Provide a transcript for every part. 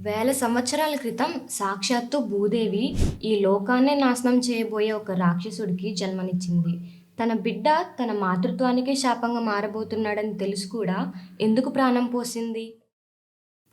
వేల సంవత్సరాల క్రితం సాక్షాత్తు భూదేవి ఈ లోకాన్నే నాశనం చేయబోయే ఒక రాక్షసుడికి జన్మనిచ్చింది. తన బిడ్డ తన మాతృత్వానికే శాపంగా మారబోతున్నాడని తెలుసు కూడా ఎందుకు ప్రాణం పోసింది?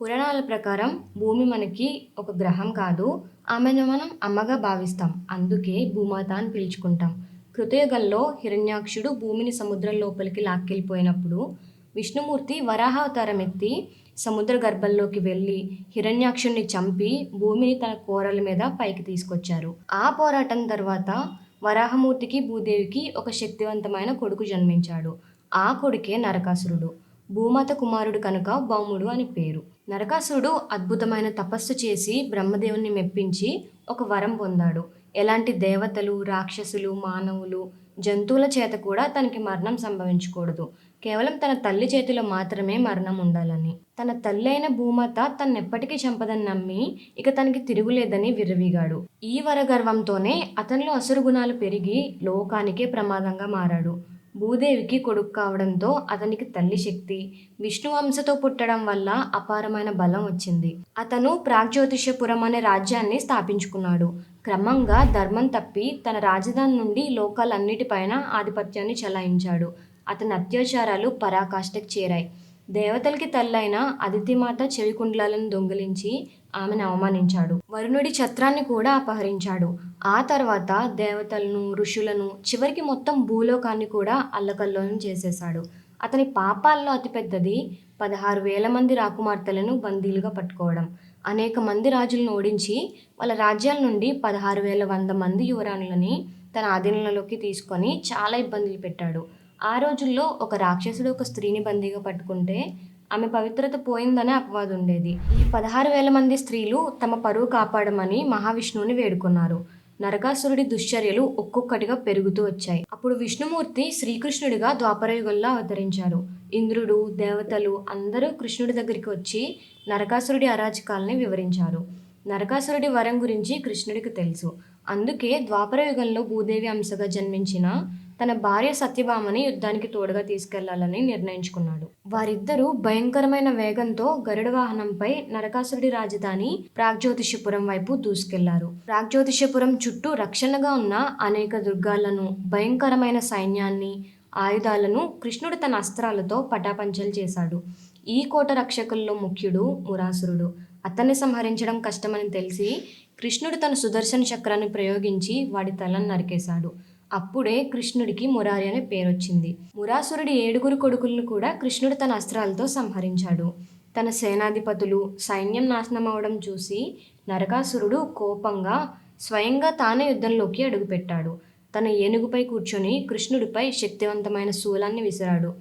పురాణాల ప్రకారం భూమి మనకి ఒక గ్రహం కాదు ఆమెను మనం అమ్మగా భావిస్తాం. అందుకే భూమాత అని పిలుచుకుంటాం. కృతయుగంలో హిరణ్యాక్షుడు భూమిని సముద్రం లోపలికి లాక్కెళ్ళిపోయినప్పుడు విష్ణుమూర్తి వరాహావతారం ఎత్తి సముద్ర గర్భంలోకి వెళ్ళి హిరణ్యాక్షుణ్ణి చంపి భూమిని తన కోరల మీద పైకి తీసుకొచ్చారు. ఆ పోరాటం తర్వాత వరాహమూర్తికి భూదేవికి ఒక శక్తివంతమైన కొడుకు జన్మించాడు. ఆ కొడుకే నరకాసురుడు. భూమాత కుమారుడు కనుక భౌముడు అని పేరు. నరకాసురుడు అద్భుతమైన తపస్సు చేసి బ్రహ్మదేవుని మెప్పించి ఒక వరం పొందాడు. ఎలాంటి దేవతలు రాక్షసులు మానవులు జంతువుల చేత కూడా తనకి మరణం సంభవించకూడదు. కేవలం తన తల్లి చేతిలో మాత్రమే మరణం ఉండాలని. తన తల్లి అయిన భూమాత తన్నెప్పటికీ చంపదని నమ్మి ఇక తనకి తిరుగులేదని విర్రవీగాడు. ఈ వరగర్వంతోనే అతనిలో అసురు గుణాలు పెరిగి లోకానికే ప్రమాదంగా మారాడు. భూదేవికి కొడుకు కావడంతో అతనికి తల్లి శక్తి విష్ణు వంశతో పుట్టడం వల్ల అపారమైన బలం వచ్చింది. అతను ప్రాగ్జ్యోతిషపురం అనే రాజ్యాన్ని స్థాపించుకున్నాడు. క్రమంగా ధర్మం తప్పి తన రాజధాని నుండి లోకాలన్నిటిపైన ఆధిపత్యాన్ని చెలాయించాడు. అతని అత్యాచారాలు పరాకాష్ఠకు చేరాయి. దేవతలకి తల్లైన అదితిమాత చెవికుండలను దొంగిలించి ఆమెను అవమానించాడు. వరుణుడి ఛత్రాన్ని కూడా అపహరించాడు. ఆ తర్వాత దేవతలను ఋషులను చివరికి మొత్తం భూలోకాన్ని కూడా అల్లకల్లోలం చేసేశాడు. అతని పాపాల్లో అతిపెద్దది పదహారు వేల మంది రాకుమార్తెలను బందీలుగా పట్టుకోవడం. అనేక మంది రాజులను ఓడించి వాళ్ళ రాజ్యాల నుండి పదహారు వేల వంద మంది యువరాణులని తన ఆధీనంలోకి తీసుకొని చాలా ఇబ్బందులు పెట్టాడు. ఆ రోజుల్లో ఒక రాక్షసుడు ఒక స్త్రీని బందీగా పట్టుకుంటే ఆమె పవిత్రత పోయిందనే అపవాదు ఉండేది. ఈ పదహారు వేల మంది స్త్రీలు తమ పరువు కాపాడమని మహావిష్ణువుని వేడుకున్నారు. నరకాసురుడి దుశ్చర్యలు ఒక్కొక్కటిగా పెరుగుతూ వచ్చాయి. అప్పుడు విష్ణుమూర్తి శ్రీకృష్ణుడిగా ద్వాపరయుగంలో అవతరించారు. ఇంద్రుడు దేవతలు అందరూ కృష్ణుడి దగ్గరికి వచ్చి నరకాసురుడి అరాచకాలని వివరించారు. నరకాసురుడి వరం గురించి కృష్ణుడికి తెలుసు. అందుకే ద్వాపరయుగంలో భూదేవి అంశగా జన్మించిన తన భార్య సత్యభామని యుద్ధానికి తోడుగా తీసుకెళ్ళాలని నిర్ణయించుకున్నాడు. వారిద్దరూ భయంకరమైన వేగంతో గరుడ వాహనంపై నరకాసురుడి రాజధాని ప్రాగ్జ్యోతిషపురం వైపు దూసుకెళ్ళారు. ప్రాగ్జ్యోతిషపురం చుట్టూ రక్షణగా ఉన్న అనేక దుర్గాలను భయంకరమైన సైన్యాన్ని ఆయుధాలను కృష్ణుడు తన అస్త్రాలతో పటాపంచలు చేశాడు. ఈ కోట రక్షకుల్లో ముఖ్యుడు మురాసురుడు. అతన్ని సంహరించడం కష్టమని తెలిసి కృష్ణుడు తన సుదర్శన చక్రాన్ని ప్రయోగించి వాడి తలను నరికేశాడు. అప్పుడే కృష్ణుడికి మురారి అనే పేరు వచ్చింది మురాసురుడి ఏడుగురు కొడుకులను కూడా కృష్ణుడు తన అస్త్రాలతో సంహరించాడు. తన సేనాధిపతులు సైన్యం నాశనం అవడం చూసి నరకాసురుడు కోపంగా స్వయంగా తానే యుద్ధంలోకి అడుగుపెట్టాడు. తన ఏనుగుపై కూర్చొని కృష్ణుడిపై శక్తివంతమైన శూలాన్ని విసిరాడు.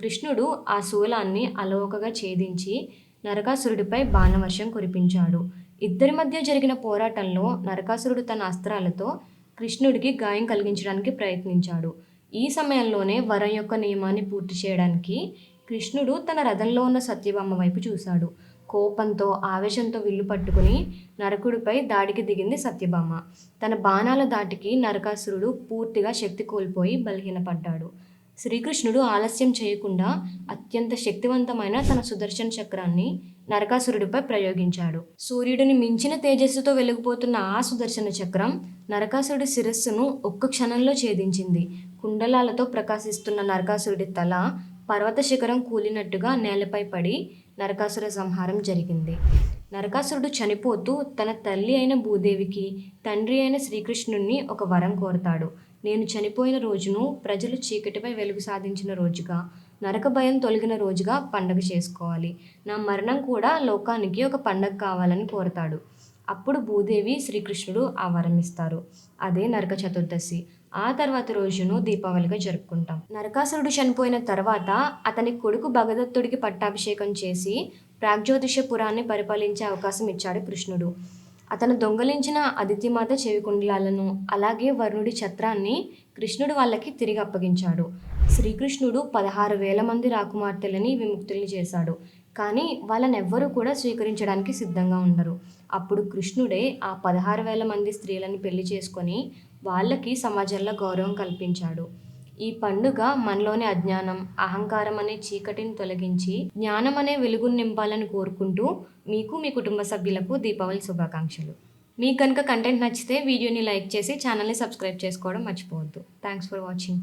కృష్ణుడు ఆ శూలాన్ని అలవోకగా ఛేదించి నరకాసురుడిపై బాణవర్షం కురిపించాడు. ఇద్దరి మధ్య జరిగిన పోరాటంలో నరకాసురుడు తన అస్త్రాలతో కృష్ణుడికి గాయం కలిగించడానికి ప్రయత్నించాడు. ఈ సమయంలోనే వరం యొక్క నియమాన్ని పూర్తి చేయడానికి కృష్ణుడు తన రథంలో ఉన్న సత్యభామ వైపు చూశాడు. కోపంతో ఆవేశంతో విల్లు పట్టుకుని నరకుడిపై దాడికి దిగింది సత్యభామ. తన బాణాల దాటికి నరకాసురుడు పూర్తిగా శక్తి కోల్పోయి బలహీనపడ్డాడు. శ్రీకృష్ణుడు ఆలస్యం చేయకుండా అత్యంత శక్తివంతమైన తన సుదర్శన చక్రాన్ని నరకాసురుడిపై ప్రయోగించాడు. సూర్యుడిని మించిన తేజస్సుతో వెలిగిపోతున్న ఆ సుదర్శన చక్రం నరకాసురుడి శిరస్సును ఒక్క క్షణంలో ఛేదించింది. కుండలాలతో ప్రకాశిస్తున్న నరకాసురుడి తల పర్వత శిఖరం కూలినట్టుగా నేలపై పడి నరకాసుర సంహారం జరిగింది. నరకాసురుడు చనిపోతూ తన తల్లి అయిన భూదేవికి తండ్రి అయిన శ్రీకృష్ణుణ్ణి ఒక వరం కోరతాడు. నేను చనిపోయిన రోజును ప్రజలు చీకటిపై వెలుగు సాధించిన రోజుగా నరక భయం తొలగిన రోజుగా పండగ చేసుకోవాలి. నా మరణం కూడా లోకానికి ఒక పండగ కావాలని కోరతాడు. అప్పుడు భూదేవి శ్రీకృష్ణుడు ఆ వరం ఇస్తారు. అదే నరక చతుర్దశి. ఆ తర్వాత రోజును దీపావళిగా జరుపుకుంటాం. నరకాసురుడు చనిపోయిన తర్వాత అతని కొడుకు భగదత్తుడికి పట్టాభిషేకం చేసి ప్రాగ్జ్యోతిషపురాన్ని పరిపాలించే అవకాశం ఇచ్చాడు కృష్ణుడు. అతను దొంగలించిన అదితిమాత చెవికుండలాలను అలాగే వరుణుడి ఛత్రాన్ని కృష్ణుడు వాళ్ళకి తిరిగి అప్పగించాడు. శ్రీకృష్ణుడు పదహారు వేల మంది రాకుమార్తెలని విముక్తుల్ని చేశాడు. కానీ వాళ్ళనెవ్వరూ కూడా స్వీకరించడానికి సిద్ధంగా ఉండరు. అప్పుడు కృష్ణుడే ఆ పదహారు వేల మంది స్త్రీలను పెళ్ళి చేసుకొని వాళ్ళకి సమాజంలో గౌరవం కల్పించాడు. ఈ పండుగ మనలోని అజ్ఞానం అహంకారం అనే చీకటిని తొలగించి జ్ఞానం అనే వెలుగును నింపాలని కోరుకుంటూ మీకు మీ కుటుంబ సభ్యులకు దీపావళి శుభాకాంక్షలు. మీకు కనుక కంటెంట్ నచ్చితే వీడియోని లైక్ చేసి ఛానల్ని సబ్స్క్రైబ్ చేసుకోవడం మర్చిపోవద్దు. Thanks for watching